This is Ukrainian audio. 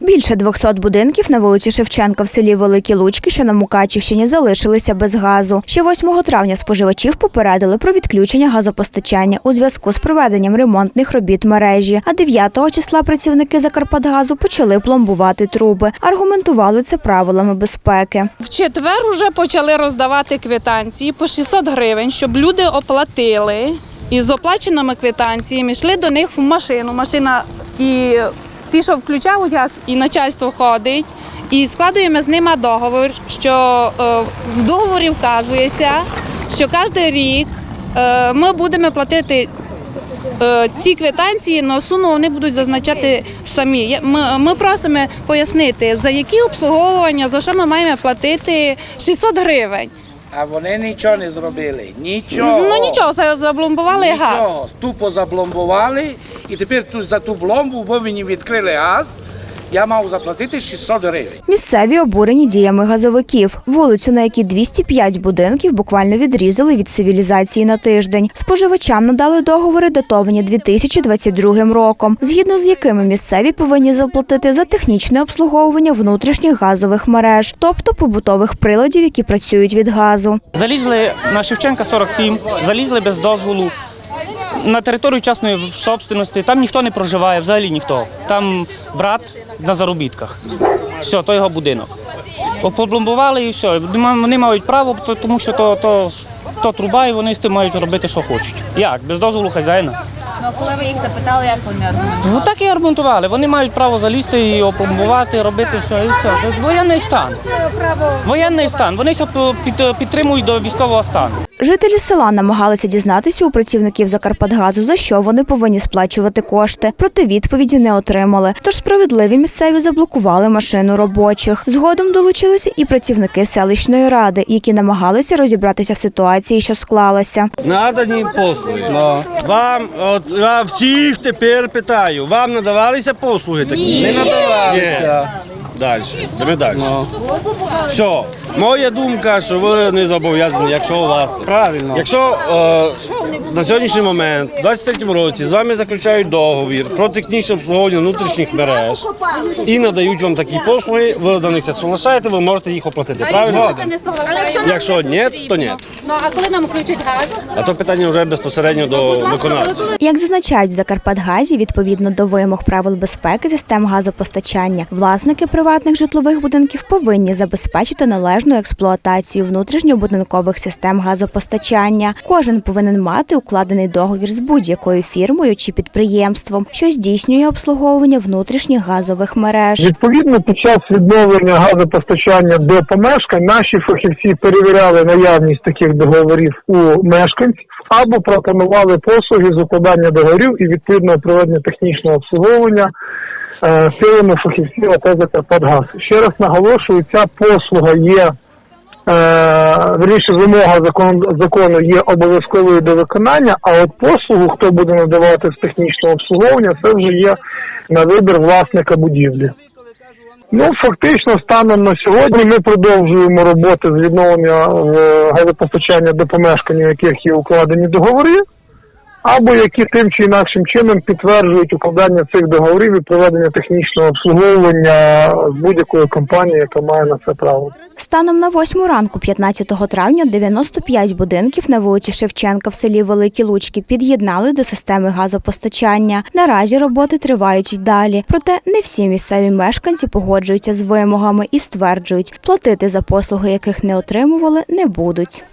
Більше 200 будинків на вулиці Шевченка в селі Великі Лучки, що на Мукачівщині, залишилися без газу. Ще 8 травня споживачів попередили про відключення газопостачання у зв'язку з проведенням ремонтних робіт мережі. А 9 числа працівники Закарпатгазу почали пломбувати труби. Аргументували це правилами безпеки. В четвер вже почали роздавати квитанції по 600 гривень, щоб люди оплатили. І з оплаченими квитанціями йшли до них в машину. Машина і ті, що включають газ, і начальство ходить. І складуємо з ними договір, що е, в договорі вказується, що кожен рік е, ми будемо платити е, ці квитанції, але суму вони будуть зазначати самі. Ми, ми просимо пояснити, за які обслуговування, за що ми маємо платити 600 гривень. А вони нічого не зробили. Нічого. Ну нічого, за- забломбували газ. Нічого. Тупо забломбували. І тепер тут за ту бломбу, бо мені відкрили газ, я мав заплатити 600 гривень. Місцеві обурені діями газовиків. Вулицю, на якій 205 будинків буквально відрізали від цивілізації на тиждень. Споживачам надали договори, датовані 2022 роком, згідно з якими місцеві повинні заплатити за технічне обслуговування внутрішніх газових мереж, тобто побутових приладів, які працюють від газу. Залізли на Шевченка 47, залізли без дозволу. На територію частної собственності там ніхто не проживає, взагалі ніхто. Там брат на заробітках. Все, то його будинок. Опломбували і все. Вони мають право, тому що то, то, то труба, і вони з тим мають робити, що хочуть. Як? Без дозволу хазяїна. Ну, коли ви їх запитали, як вони аргументували? Ну так і аргументували. Вони мають право залізти і опломбувати, робити все і все. Це воєнний стан. Воєнний стан. Вони ся під- підтримують до військового стану. Жителі села намагалися дізнатися у працівників Закарпатгазу, за що вони повинні сплачувати кошти. Проте відповіді не отримали. Тож справедливі місцеві заблокували машину робочих. Згодом долучилися і працівники селищної ради, які намагалися розібратися в ситуації, що склалася. Надані послуги. Вам, от я всіх тепер питаю, вам надавалися послуги такі? Не надавалися. Далі. Йдемо далі. Все. Моя думка, що ви не зобов'язані, якщо у вас. Правильно. Якщо е, на сьогоднішній момент, в 23-му році, з вами заключають договір про технічне обслуговування внутрішніх мереж і надають вам такі послуги, ви до них це соглашаєте, ви можете їх оплатити. Правильно? Якщо ні, то ні. Ну а коли нам включать газ? А то питання вже безпосередньо до виконавця. Як зазначають в Закарпатгазі, відповідно до вимог правил безпеки систем газопостачання, власники приватних житлових будинків повинні забезпечити належну експлуатацію внутрішньобудинкових систем газопостачання. Кожен повинен мати укладений договір з будь-якою фірмою чи підприємством, що здійснює обслуговування внутрішніх газових мереж. Відповідно, під час відновлення газопостачання до помешкань наші фахівці перевіряли наявність таких договорів у мешканців або пропонували послуги з укладання договорів і відповідного проведення технічного обслуговування силами фахівців АТ «Закарпатгаз». Ще раз наголошую, ця послуга є. Е, Вірніше, вимога закону є обов'язковою до виконання, а от послугу, хто буде надавати з технічного обслуговування, це вже є на вибір власника будівлі. Ну, фактично, станом на сьогодні ми продовжуємо роботи з відновлення е, газопостачання до помешкань, у яких є укладені договори, або які тим чи інакшим чином підтверджують укладання цих договорів і проведення технічного обслуговування з будь-якою компанією, яка має на це право. Станом на 8 ранку 15 травня 95 будинків на вулиці Шевченка в селі Великі Лучки під'єднали до системи газопостачання. Наразі роботи тривають й далі. Проте не всі місцеві мешканці погоджуються з вимогами і стверджують, платити за послуги, яких не отримували, не будуть.